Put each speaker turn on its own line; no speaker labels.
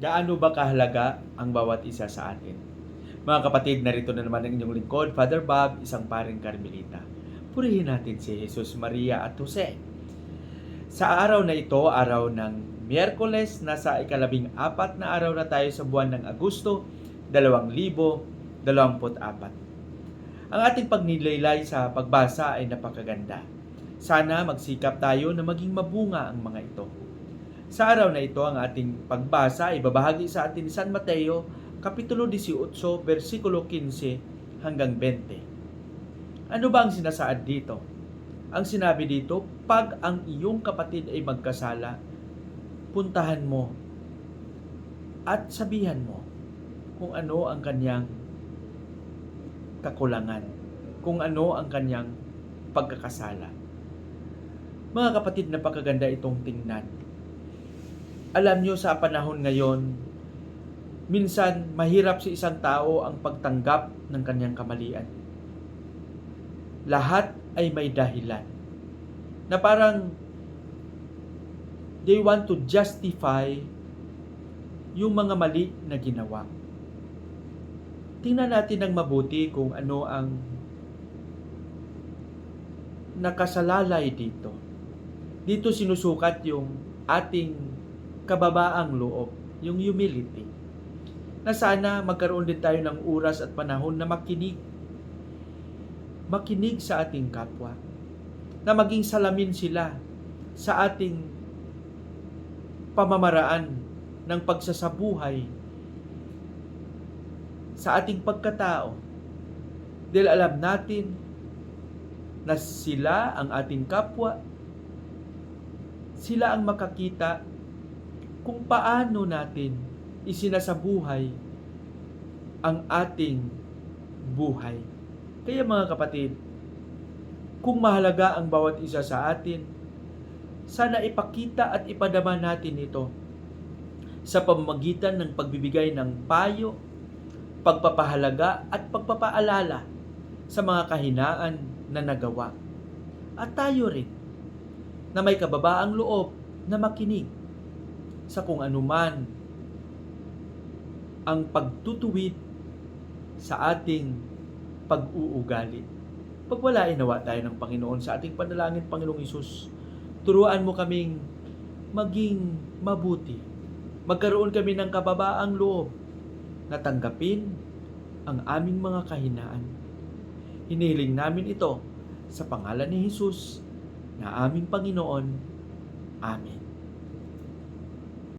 Gaano ba kahalaga ang bawat isa sa atin? Mga kapatid, narito na naman ang inyong lingkod, Father Bob, isang paring Carmelita. Purihin natin si Jesus, Maria at Jose. Sa araw na ito, araw ng Miyerkules, nasa ikalabing apat na araw na tayo sa buwan ng Agosto, 2024. Ang ating pagnilaylay sa pagbasa ay napakaganda. Sana magsikap tayo na maging mabunga ang mga ito. Sa araw na ito, ang ating pagbasa ay babahagi sa atin ni San Mateo, Kapitulo 18, versikulo 15 hanggang 20. Ano ba ang sinasaad dito? Ang sinabi dito, pag ang iyong kapatid ay magkasala, puntahan mo at sabihan mo kung ano ang kanyang kakulangan, kung ano ang kanyang pagkakasala. Mga kapatid, napakaganda itong tingnan. Alam nyo sa panahon ngayon, minsan mahirap sa isang tao ang pagtanggap ng kanyang kamalian. Lahat ay may dahilan. Na parang they want to justify yung mga mali na ginawa. Tingnan natin ng mabuti kung ano ang nakasalalay dito. Dito sinusukat yung ating kababaang loob, yung humility. Na sana magkaroon din tayo ng oras at panahon na makinig. Makinig sa ating kapwa. Na maging salamin sila sa ating pamamaraan ng pagsasabuhay sa ating pagkatao. Dahil alam natin na sila ang ating kapwa, sila ang makakita kung paano natin isinasabuhay ang ating buhay. Kaya mga kapatid, kung mahalaga ang bawat isa sa atin, sana ipakita at ipadama natin ito sa pamamagitan ng pagbibigay ng payo, pagpapahalaga at pagpapaalala sa mga kahinaan na nagawa. At tayo rin na may kababaang loob na makinig sa kung anuman ang pagtutuwid sa ating pag-uugali. Pagwalain nawa tayo ng Panginoon sa ating panalangin, Panginoong Isus. Turuan mo kaming maging mabuti. Magkaroon kami ng kababaang loob na tanggapin ang aming mga kahinaan. Hinihiling namin ito sa pangalan ni Jesus na aming Panginoon. Amen.